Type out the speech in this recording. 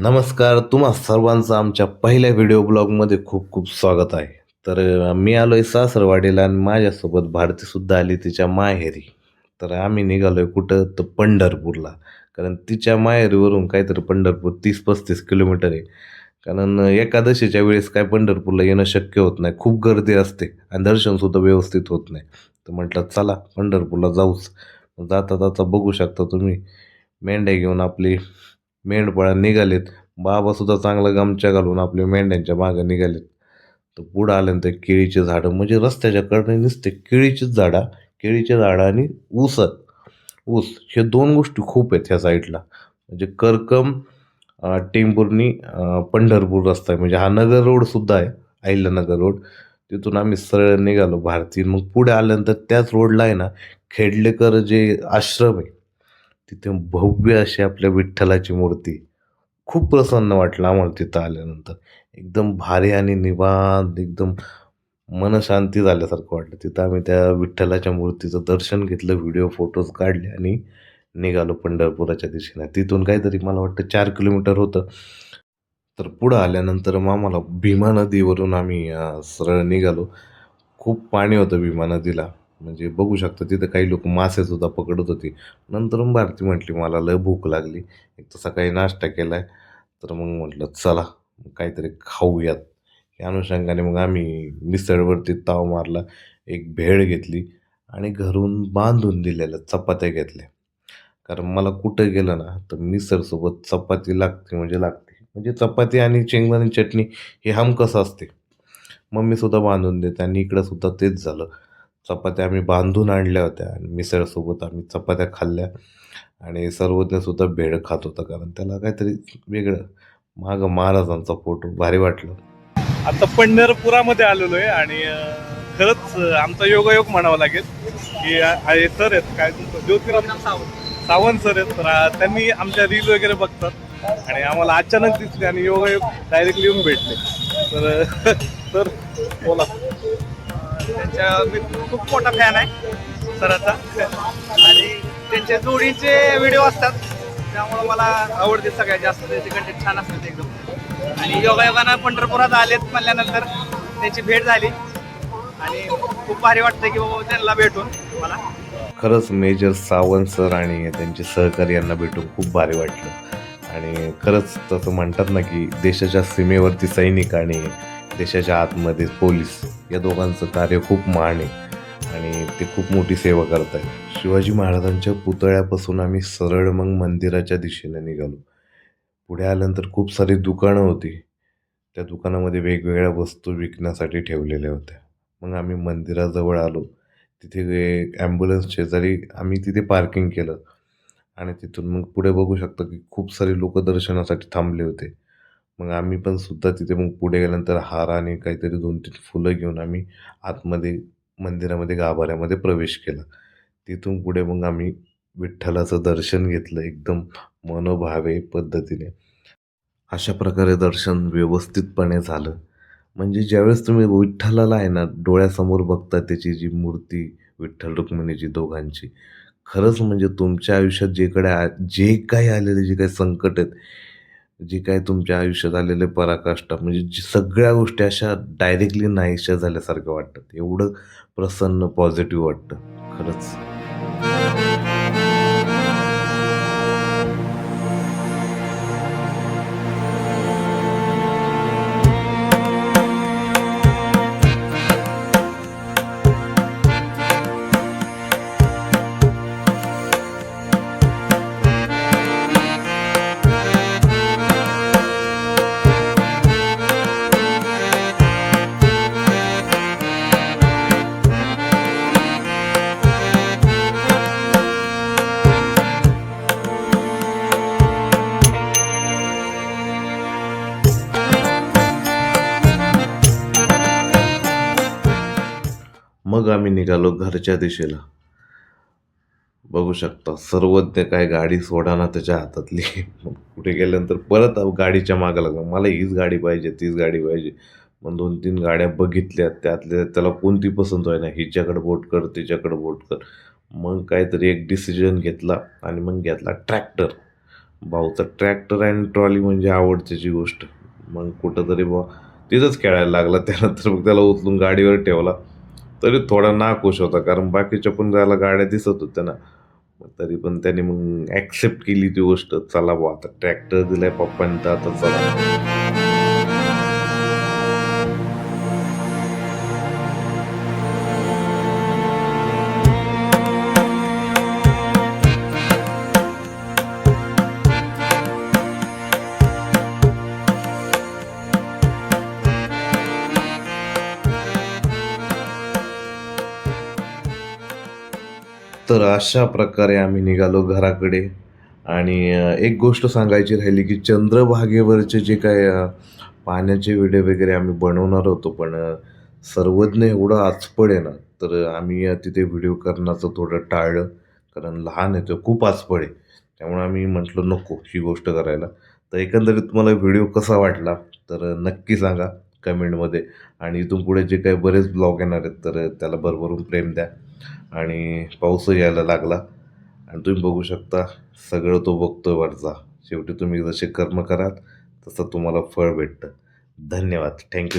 नमस्कार तुम्हा सर्वांचं आमच्या पहिल्या व्हिडिओ ब्लॉगमध्ये खूप खूप स्वागत आहे. तर मी आलो आहे सासरवाडीला आणि माझ्यासोबत भारतीसुद्धा आली तिच्या माहेरी. तर आम्ही निघालो आहे कुठं? तर पंढरपूरला. कारण तिच्या माहेरीवरून काहीतरी पंढरपूर तीस पस्तीस किलोमीटर आहे. कारण एकादशीच्या वेळेस काय पंढरपूरला येणं शक्य होत नाही. खूप गर्दी असते आणि दर्शनसुद्धा व्यवस्थित होत नाही. तर म्हटलं चला पंढरपूरला जाऊच. जाता जाता बघू शकता तुम्ही. मेंढ्या घेऊन आपली मेंढपाळा निघालेत. बाबासुद्धा चांगला गमछा घालून आपल्या मेंढ्यांच्या मागं निघालेत. तर पुढं आल्यानंतर केळीचे झाडं. म्हणजे रस्त्याच्या कडने नुसते केळीचीच झाडं केळीचे झाडं आणि ऊस. ऊस हे दोन गोष्टी खूप आहेत ह्या साईडला. म्हणजे करकम टेंभुर्णी पंढरपूर रस्ता. आहे म्हणजे हा नगर रोडसुद्धा आहे अहिल्यानगर रोड. तिथून आम्ही सरळ निघालो भारती मग पुढे आल्यानंतर त्याच रोडला आहे ना खेडलेकर जे आश्रम आहे तिथे भव्य अशी आपल्या विठ्ठलाची मूर्ती खूप प्रसन्न वाटलं आम्हाला तिथं आल्यानंतर. एकदम भारी आणि निवांत एकदम मनशांती झाल्यासारखं वाटलं. तिथं आम्ही त्या विठ्ठलाच्या मूर्तीचं दर्शन घेतलं व्हिडिओ फोटोज काढले आणि निघालो पंढरपुराच्या दिशेने. तिथून काहीतरी मला वाटतं चार किलोमीटर होतं. तर पुढं आल्यानंतर मग आम्हाला भीमा नदीवरून आम्ही सरळ निघालो. खूप पाणी होतं भीमा नदीला. म्हणजे बघू शकता तिथं काही लोक मासेसुद्धा पकडत होती. नंतर मग भारती म्हटली मला लय भूक लागली. एक तर सकाळी नाश्ता केला आहे तर मग म्हटलं चला काहीतरी खाऊयात. या अनुषंगाने मग आम्ही मिसळवरती ताव मारला एक भेळ घेतली आणि घरून बांधून दिलेल्या चपात्या घेतल्या. कारण मला कुठं गेलं ना तर मिसळसोबत चपाती लागते म्हणजे लागते. म्हणजे चपाती आणि चेंगदाणी चटणी हे हमकस असते. मम्मीसुद्धा बांधून देते आणि इकडंसुद्धा तेच झालं. चपात्या आम्ही बांधून आणल्या होत्या आणि मिसळसोबत आम्ही चपात्या खाल्ल्या. आणि सर्वज्ञसुद्धा भेळ खात होता कारण त्याला काहीतरी वेगळं मागं महाराजांचा फोटो भारी वाटलं. आता पंढरपुरामध्ये आलेलो आहे आणि खरंच आमचा योगायोग म्हणावा लागेल की हे सर आहेत काय तुमचं? ज्योतिराम सावंत सर आहेत. तर त्यांनी आमच्या रील वगैरे बघतात आणि आम्हाला अचानक दिसले आणि योगायोग डायरेक्टली येऊन भेटले. तर तर बोला. मी खूप मोठा फॅन आहे सराचा. आणि त्यांचे जोडीचे व्हिडिओ असतात त्यामुळं मला आवडते सगळ्यात जास्त त्याचे कंटेंट छान असतात एकदम. आणि योगायोगानं पंढरपुरात आलेत म्हणल्यानंतर त्यांची भेट झाली. आणि खूप भारी वाटतं की बाबा त्यांना भेटून मला. खरंच मेजर सावंत सर आणि त्यांचे सहकारी यांना भेटून खूप भारी वाटलं. आणि खरंच तसं म्हणतात ना की देशाच्या सीमेवरती सैनिक आणि देशाच्या आतमध्ये पोलीस या दोघांचं कार्य खूप मान आहे आणि ते खूप मोठी सेवा करत आहेत शिवाजी महाराजांच्या पुतळ्यापासून आम्ही सरळ मग मंदिराच्या दिशेने निघालो. पुढे आल्यानंतर खूप सारी दुकानं होती. त्या दुकानामध्ये वेगवेगळ्या वस्तू विकण्यासाठी ठेवलेल्या होत्या. मग आम्ही मंदिराजवळ आलो. तिथे ॲम्ब्युलन्स शेजारी आम्ही तिथे पार्किंग केलं. आणि तिथून मग पुढे बघू शकतो की खूप सारे लोक दर्शनासाठी थांबले होते. मग आम्ही पण सुद्धा तिथे मग पुढे गेल्यानंतर हार आणि काहीतरी दोन तीन फुलं घेऊन आम्ही आतमध्ये मंदिरामध्ये गाभाऱ्यामध्ये प्रवेश केला. तिथून पुढे मग आम्ही विठ्ठलाचं दर्शन घेतलं एकदम मनोभावे पद्धतीने. अशा प्रकारे दर्शन व्यवस्थितपणे झालं. म्हणजे ज्यावेळेस तुम्ही विठ्ठलाला आहे ना डोळ्यासमोर बघता त्याची जी मूर्ती विठ्ठल रुक्मिणीची दोघांची खरंच म्हणजे तुमच्या आयुष्यात जे कडे आ जे काही आलेले जे काही संकट आहेत जे काही तुमच्या आयुष्यात आलेले पराकाष्ठा म्हणजे जी सगळ्या गोष्टी अशा डायरेक्टली नाहीशा झाल्यासारख्या वाटतात. एवढं प्रसन्न पॉझिटिव्ह वाटतं. खरंच. मग आम्ही निघालो घरच्या दिशेला. बघू शकता सर्वज्ञ काय गाडी सोडाना त्याच्या हातातली. मग गेल्यानंतर परत गाडीच्या मागं लागला. मला हीच गाडी पाहिजे तीच गाडी पाहिजे. मग दोन तीन गाड्या बघितल्या त्यातल्या त्याला कोणती पसंत होय ना हिच्याकडं बोट कर तिच्याकडं बोट कर. मग काहीतरी एक डिसिजन घेतला आणि मग घेतला ट्रॅक्टर भाऊचा ट्रॅक्टर आणि ट्रॉली म्हणजे आवडतीची गोष्ट. मग कुठंतरी बा तिथंच खेळायला लागला. त्यानंतर मग त्याला उचलून गाडीवर ठेवला. तरी थोडा नाखुश होता कारण बाकीच्या पण जायला गाड्या दिसत होत्या ना मग तरी पण त्याने मग ॲक्सेप्ट केली ती गोष्ट चला बा आता ट्रॅक्टर दिलाय पप्पांनी तर आता चला. तर अशा प्रकारे आम्ही निघालो घराकडे. आणि एक गोष्ट सांगायची राहिली की चंद्रभागेवरचे जे काय पाण्याचे व्हिडिओ वगैरे आम्ही बनवणार होतो पण सर्वज्ञ एवढं आचपड आहे ना तर आम्ही तिथे व्हिडिओ करण्याचं थोडं टाळलं. कारण लहान आहे तो खूप आचपड आहे. त्यामुळे आम्ही म्हटलं नको ही गोष्ट करायला. तर एकंदरीत तुम्हाला व्हिडिओ कसा वाटला तर नक्की सांगा कमेंटमध्ये. आणि इथून पुढे जे काही बरेच ब्लॉग येणार आहेत तर त्याला भरभरून प्रेम द्या. आणि पाऊस यायला लागला. आणि तुम्ही बघू शकता सगळं तो बघतोय वरचा. शेवटी तुम्ही जसे कर्म कराल तसं तुम्हाला फळ भेटतं. धन्यवाद. थँक्यू